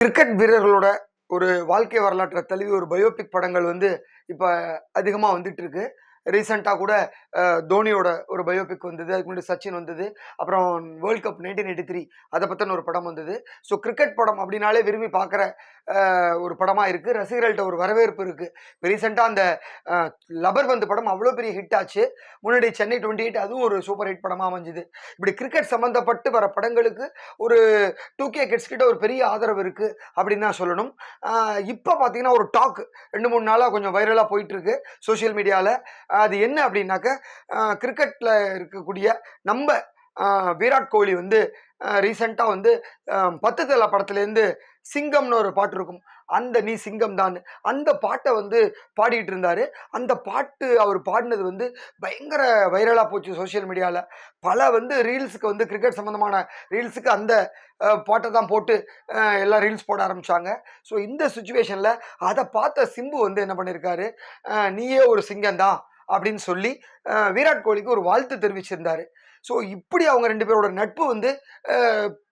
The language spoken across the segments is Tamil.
கிரிக்கெட் வீரர்களோட ஒரு வாழ்க்கை வரலாற்றை தழுவி ஒரு பயோபிக் படங்கள் வந்து இப்போ அதிகமாக வந்துட்டு இருக்கு. ரீசெண்டாக கூட தோனியோட ஒரு பயோபிக் வந்தது அதுக்கு முன்னாடி சச்சின் வந்தது அப்புறம் world cup nineteen eighty three அதை பற்றின ஒரு படம் வந்தது. ஸோ கிரிக்கெட் படம் அப்படின்னாலே விரும்பி பார்க்குற ஒரு படமாக இருக்குது ரசிகர்கள்ட்ட ஒரு வரவேற்பு இருக்குது இப்போ ரீசெண்டாக அந்த லபர் வந்து படம் அவ்வளோ பெரிய ஹிட் ஆச்சு. முன்னாடி சென்னை டுவெண்ட்டி எயிட் அதுவும் ஒரு சூப்பர் ஹிட் படமாக அமைஞ்சுது. இப்படி கிரிக்கெட் சம்மந்தப்பட்டு வர படங்களுக்கு ஒரு டூ கே கிட்ஸ் கிட்ட ஒரு பெரிய ஆதரவு இருக்குது அப்படின்னு தான் சொல்லணும். இப்போ பார்த்தீங்கன்னா ஒரு டாக் ரெண்டு மூணு நாளாக கொஞ்சம் வைரலாக போயிட்டுருக்கு சோஷியல் மீடியாவில் அது என்ன அப்படின்னாக்க கிரிக்கெட்டில் இருக்கக்கூடிய நம்ம விராட் கோலி வந்து ரீசெண்டாக வந்து பத்து தலை படத்துலேருந்து சிங்கம்னு ஒரு பாட்டு இருக்கும். அந்த நீ சிங்கம் தான் அந்த பாட்டை வந்து பாடிட்டு இருந்தார். அந்த பாட்டு அவர் பாடினது வந்து பயங்கர வைரலாக போச்சு சோஷியல் மீடியாவில் பல வந்து ரீல்ஸுக்கு வந்து கிரிக்கெட் சம்மந்தமான ரீல்ஸுக்கு அந்த பாட்டை தான் போட்டு எல்லாம் ரீல்ஸ் போட ஆரம்பித்தாங்க ஸோ இந்த சுச்சுவேஷனில் அதை பார்த்த சிம்பு வந்து என்ன பண்ணியிருக்காரு நீயே ஒரு சிங்கம் தான் அப்படின்னு சொல்லி அஹ், விராட் கோலிக்கு ஒரு வாழ்த்து தெரிவிச்சிருந்தாரு. ஸோ இப்படி அவங்க ரெண்டு பேரோட நட்பு வந்து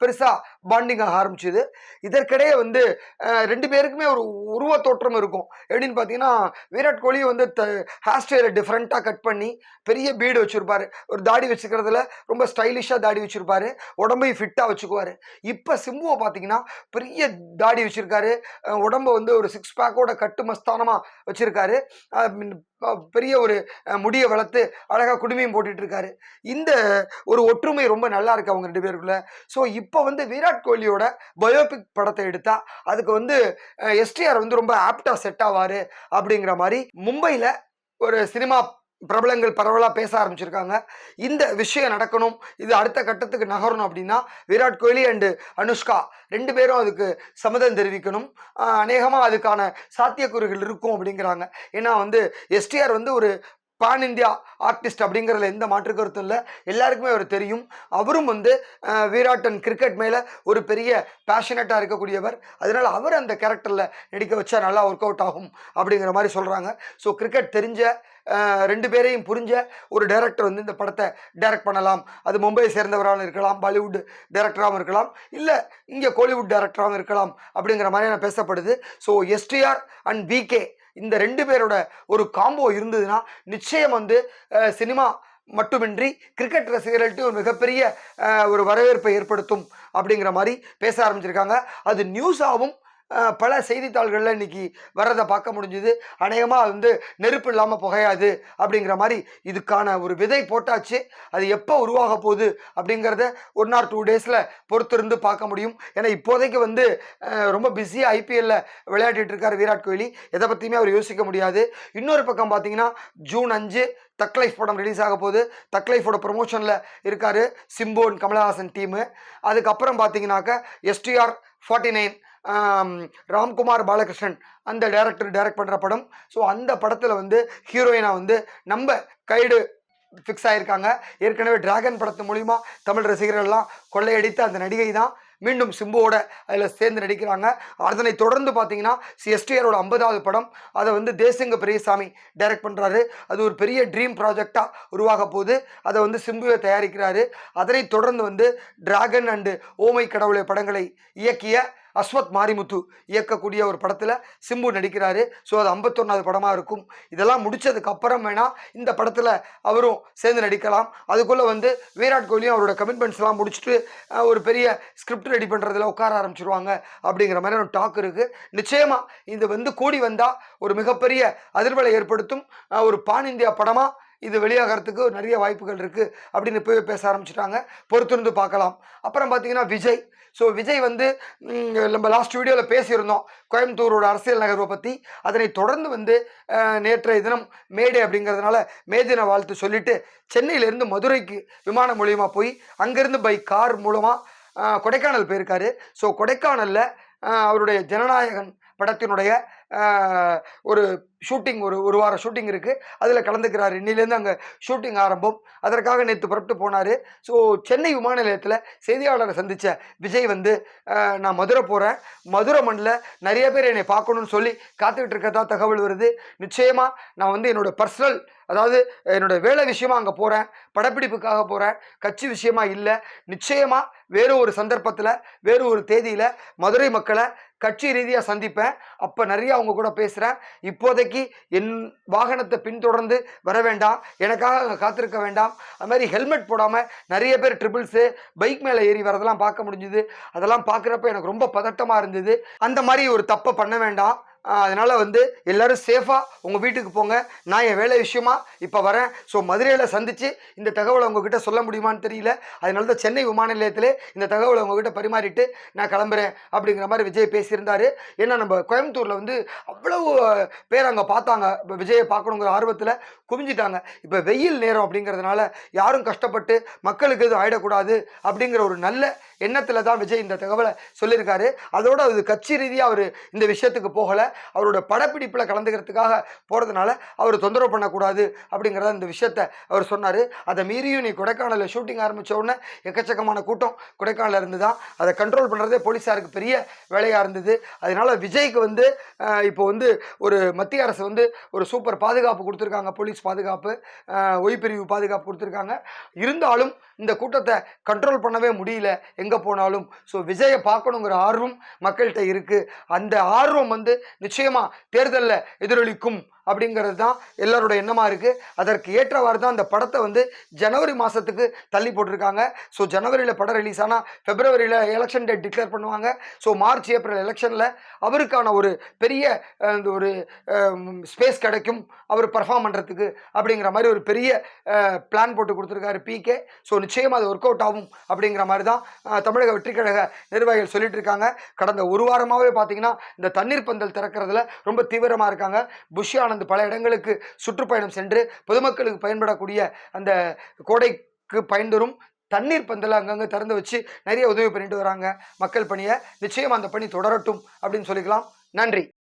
பெருசாக பாண்டிங் ஆக ஆரம்பிச்சுது. இதற்கிடையே வந்து ரெண்டு பேருக்குமே ஒரு உருவ தோற்றம் இருக்கும். எப்படின்னு பார்த்தீங்கன்னா விராட் கோலி வந்து த ஹேர் ஸ்டைலை டிஃப்ரெண்ட்டாக கட் பண்ணி பெரிய பீடு வச்சுருப்பாரு. ஒரு தாடி வச்சுக்கிறதுல ரொம்ப ஸ்டைலிஷாக தாடி வச்சுருப்பாரு. உடம்பையும் ஃபிட்டாக வச்சுக்குவார். இப்போ சிம்புவை பார்த்தீங்கன்னா பெரிய தாடி வச்சுருக்காரு. உடம்ப வந்து ஒரு சிக்ஸ் பேக்கோட கட்டு மஸ்தானமாக வச்சுருக்காரு. பெரிய ஒரு முடியை வளர்த்து அழகாக குடுமையும் போட்டுட்டு இருக்காரு இந்த ஒரு ஒற்றுமை ரொம்ப நல்லா இருக்கு அவங்க ரெண்டு பேருக்குள்ள. ஸோ இப்போ வந்து விராட் கோலியோட பயோபிக் படத்தை எடுத்தா அதுக்கு வந்து எஸ்டிஆர் வந்து ரொம்ப ஆப்டா செட் ஆவார் அப்படிங்கிற மாதிரி மும்பையில் ஒரு சினிமா பிரபலங்கள் பரவலாக பேச ஆரம்பிச்சிருக்காங்க. இந்த விஷயம் நடக்கணும் இது அடுத்த கட்டத்துக்கு நகரணும் அப்படின்னா விராட் கோலி அண்டு அனுஷ்கா ரெண்டு பேரும் அதுக்கு சம்மதம் தெரிவிக்கணும். அநேகமாக அதுக்கான சாத்தியக்கூறுகள் இருக்கும் அப்படிங்கிறாங்க. ஏன்னா வந்து எஸ்டிஆர் வந்து ஒரு பான் இந்தியா ஆர்டிஸ்ட் அப்படிங்கிறதுல எந்த மாற்று கருத்தும் இல்லை. எல்லாருக்குமே அவர் தெரியும். அவரும் வந்து வீராட்டன் விராட் அண்ட் கிரிக்கெட் மேலே ஒரு பெரிய பேஷனட்டாக இருக்கக்கூடியவர். அதனால் அவர் அந்த கேரக்டரில் நடிக்க வச்சா நல்லா ஒர்க் அவுட் ஆகும் அப்படிங்கிற மாதிரி சொல்கிறாங்க ஸோ கிரிக்கெட் தெரிஞ்ச ரெண்டு பேரையும் புரிஞ்ச ஒரு டைரக்டர் வந்து இந்த படத்தை டைரக்ட் பண்ணலாம். அது மும்பையை சேர்ந்தவராகவும் இருக்கலாம் பாலிவுட் டைரக்டராகவும் இருக்கலாம் இல்லை இங்கே கோலிவுட் டைரக்டராகவும் இருக்கலாம் அப்படிங்கிற மாதிரியான பேசப்படுது. ஸோ எஸ்டிஆர் அண்ட் பிகே இந்த ரெண்டு பேரோட ஒரு காம்போ இருந்ததுன்னா நிச்சயம் வந்து சினிமா மட்டுமின்றி கிரிக்கெட் ரசிகர்கள்ட்டு ஒரு மிகப்பெரிய ஒரு வரவேற்பை ஏற்படுத்தும் அப்படிங்கிற மாதிரி பேச ஆரம்பிச்சிருக்காங்க. அது நியூஸாகவும் பல செய்தித்தாள்களில் இன்னைக்கு வர்றதை பார்க்க முடிஞ்சுது. அநேகமாக வந்து நெருப்பு இல்லாமல் புகையாது அப்படிங்கிற மாதிரி இதுக்கான ஒரு விதை போட்டாச்சு. அது எப்போ உருவாக போகுது அப்படிங்கிறத ஒன் ஆர் டூ டேஸில் பொறுத்திருந்து பார்க்க முடியும். ஏன்னா இப்போதைக்கு வந்து ரொம்ப பிஸியாக ஐபிஎல்லில் விளையாடிட்டு இருக்கார் விராட் கோலி. எதை பற்றியுமே அவர் யோசிக்க முடியாது. இன்னொரு பக்கம் பார்த்தீங்கன்னா ஜூன் அஞ்சு தக் லைஃப் படம் ரிலீஸ் ஆக போகுது. தக் லைஃபோட ப்ரொமோஷனில் இருக்கார் சிம்போன் கமலஹாசன் டீமு அதுக்கப்புறம் பார்த்தீங்கன்னாக்க STR forty nine Ramkumar Balakrishnan அந்த டைரக்டர் டைரக்ட் பண்ணுற படம். ஸோ அந்த படத்தில் வந்து ஹீரோயினாக வந்து நம்ம கைடு ஃபிக்ஸ் ஆகியிருக்காங்க ஏற்கனவே டிராகன் படத்து மூலிமா தமிழ் ரசிகர்கள்லாம் கொள்ளையடித்த அந்த நடிகை தான். மீண்டும் சிம்புவோட அதில் சேர்ந்து நடிக்கிறாங்க. அதனை தொடர்ந்து பார்த்தீங்கன்னா எஸ்டிஆரோட ஐம்பதாவது படம். அதை வந்து தேசிங்க பெரியசாமி டைரக்ட் பண்ணுறாரு அது ஒரு பெரிய ட்ரீம் ப்ராஜெக்டாக உருவாக போகுது. அதை வந்து சிம்புவை தயாரிக்கிறாரு. அதனை தொடர்ந்து வந்து டிராகன் அண்டு ஓமை கடவுளை படங்களை இயக்கிய அஸ்வத் மாரிமுத்து இயக்கக்கூடிய ஒரு படத்தில் சிம்பு நடிக்கிறாரு. ஸோ அது ஐம்பத்தொன்னாவது படமாக இருக்கும். இதெல்லாம் முடித்ததுக்கு அப்புறம் வேணால் இந்த படத்தில் அவரும் சேர்ந்து நடிக்கலாம். அதுக்குள்ளே வந்து விராட் கோலியும் அவரோட கமிட்மெண்ட்ஸ்லாம் முடிச்சுட்டு ஒரு பெரிய ஸ்கிரிப்ட் ரெடி பண்ணுறதுல உட்கார ஆரம்பிச்சிருவாங்க அப்படிங்கிற மாதிரி ஒரு டாக் இருக்குது நிச்சயமாக இது வந்து கூடி வந்தால் ஒரு மிகப்பெரிய அதிர்வலை ஏற்படுத்தும் ஒரு பான் இந்தியா படமாக இது வெளியாகிறதுக்கு நிறைய வாய்ப்புகள் இருக்குது அப்படின்னு இப்போவே பேச ஆரம்பிச்சிட்டாங்க. பொறுத்திருந்து பார்க்கலாம். அப்புறம் பார்த்தீங்கன்னா விஜய். ஸோ விஜய் வந்து நம்ம லாஸ்ட் வீடியோவில் பேசியிருந்தோம். கோயம்புத்தூரோட அரசியல் நகர்வை பற்றி அதனை தொடர்ந்து வந்து நேற்றைய தினம் மேடே அப்படிங்கிறதுனால மே தின வாழ்த்து சொல்லிட்டு சென்னையிலேருந்து மதுரைக்கு விமானம் மூலியமாக போய் அங்கேருந்து பை கார் மூலமாக கொடைக்கானல் போயிருக்காரு. ஸோ கொடைக்கானலில் அவருடைய ஜனநாயகன் படத்தினுடைய ஒரு ஷூட்டிங் ஒரு ஒரு வாரம் ஷூட்டிங் இருக்குது அதில் கலந்துக்கிறார். இன்னிலேருந்து அங்கே ஷூட்டிங் ஆரம்பம். அதற்காக நேற்று புறப்பட்டு போனார். ஸோ சென்னை விமான நிலையத்தில் செய்தியாளரை சந்தித்த விஜய் வந்து நான் மதுரை போகிறேன் மதுரை மண்ணில் நிறைய பேர் என்னை பார்க்கணும்னு சொல்லி காத்துக்கிட்டு இருக்கதா தகவல் வருது. நிச்சயமாக நான் வந்து என்னோட பர்சனல் அதாவது என்னோட வேலை விஷயமா அங்கே போகிறேன் படப்பிடிப்புக்காக போகிறேன் கட்சி விஷயமா இல்லை. நிச்சயமாக வேறு ஒரு சந்தர்ப்பத்தில் வேறு ஒரு தேதியில் மதுரை மக்களை கட்சி ரீதியாக சந்திப்பேன். அப்போ நிறைய அவங்க கூட பேசுகிறேன் இப்போதைக்கு என் வாகனத்தை பின்தொடர்ந்து வர வேண்டாம். எனக்காக அங்கே காத்திருக்க வேண்டாம். அது மாதிரி ஹெல்மெட் போடாமல் நிறைய பேர் ட்ரிபிள்ஸு பைக் மேலே ஏறி வரதெல்லாம் பார்க்க முடிஞ்சுது. அதெல்லாம் பார்க்குறப்ப எனக்கு ரொம்ப பதட்டமாக இருந்தது. அந்த மாதிரி ஒரு தப்பை பண்ண வேண்டாம். அதனால் வந்து எல்லோரும் சேஃபாக உங்கள் வீட்டுக்கு போங்க. நான் என் வேலை விஷயமா இப்போ வரேன். ஸோ மதுரையில் சந்தித்து இந்த தகவலை உங்ககிட்ட சொல்ல முடியுமான்னு தெரியல. அதனால தான் சென்னை விமான நிலையத்திலே இந்த தகவலை உங்ககிட்ட பரிமாறிட்டு நான் கிளம்புறேன் அப்படிங்கிற மாதிரி விஜய் பேசியிருந்தாரு. ஏன்னா நம்ம கோயம்புத்தூரில் வந்து அவ்வளவு பேர் அங்கே பார்த்தாங்க. இப்போ விஜயை பார்க்கணுங்கிற ஆர்வத்தில் குவிஞ்சிட்டாங்க. இப்போ வெயில் நேரம் அப்படிங்கிறதுனால யாரும் கஷ்டப்பட்டு மக்களுக்கு எதுவும் ஆயிடக்கூடாது அப்படிங்கிற ஒரு நல்ல எண்ணத்தில் தான் விஜய் இந்த தகவலை சொல்லியிருக்காரு. அதோட அது கட்சி ரீதியாக அவர் இந்த விஷயத்துக்கு போகலை. அவரோட படப்பிடிப்பில் கலந்துக்கிறதுக்காக போகிறதுனால அவர் தொந்தரவு பண்ணக்கூடாது அப்படிங்கிறத இந்த விஷயத்த அவர் சொன்னார். அதை மீறியும் நீ கொடைக்கானலில் ஷூட்டிங் ஆரம்பித்த உடனே எக்கச்சக்கமான கூட்டம் கொடைக்கானலில் இருந்து தான் அதை கண்ட்ரோல் பண்ணுறதே போலீஸாருக்கு பெரிய வேலையாக இருந்தது. அதனால விஜய்க்கு வந்து இப்போ வந்து ஒரு மத்திய அரசு வந்து ஒரு சூப்பர் பாதுகாப்பு கொடுத்துருக்காங்க. போலீஸ் பாதுகாப்பு ஒய்பிரிவு பாதுகாப்பு கொடுத்துருக்காங்க. இருந்தாலும் இந்த கூட்டத்தை கண்ட்ரோல் பண்ணவே முடியல. எங்கே போனாலும். ஸோ விஜயை பார்க்கணுங்கிற ஆர்வம் மக்கள்கிட்ட இருக்குது அந்த ஆர்வம் வந்து நிச்சயமாக தேர்தலில் எதிரொலிக்கும் அப்படிங்கிறது தான் எல்லாரோட எண்ணமாக இருக்குது அதற்கு ஏற்றவாறு தான் அந்த படத்தை வந்து ஜனவரி மாதத்துக்கு தள்ளி போட்டிருக்காங்க. ஸோ ஜனவரியில் படம் ரிலீஸ் ஆனால் ஃபெப்ரவரியில் எலெக்ஷன் டேட் டிக்ளேர் பண்ணுவாங்க. ஸோ மார்ச் ஏப்ரல் எலெக்ஷனில் அவருக்கான ஒரு பெரிய அந்த ஒரு ஸ்பேஸ் கிடைக்கும். அவர் பர்ஃபார்ம் பண்ணுறதுக்கு அப்படிங்கிற மாதிரி ஒரு பெரிய பிளான் போட்டு கொடுத்துருக்காரு பிகே ஸோ நிச்சயமாக அது ஒர்க் அவுட் ஆகும் அப்படிங்கிற மாதிரி தான் தமிழக வெற்றி கழக நிர்வாகிகள் சொல்லிட்டு இருக்காங்க. கடந்த ஒரு வாரமாகவே பார்த்தீங்கன்னா இந்த தண்ணீர் பந்தல் திறக்கிறதுல ரொம்ப தீவிரமாக இருக்காங்க. புஷ் ஆனந்த் பல இடங்களுக்கு சுற்றுப்பயணம் சென்று பொதுமக்களுக்கு பயன்படக்கூடிய அந்த கோடைக்கு பயன் தரும் தண்ணீர் பந்தலை அங்கங்கே திறந்து வச்சு நிறைய உதவி பண்ணிட்டு வராங்க. மக்கள் பணியை நிச்சயம் அந்த பணி தொடரட்டும் அப்படின்னு சொல்லிக்கலாம். நன்றி.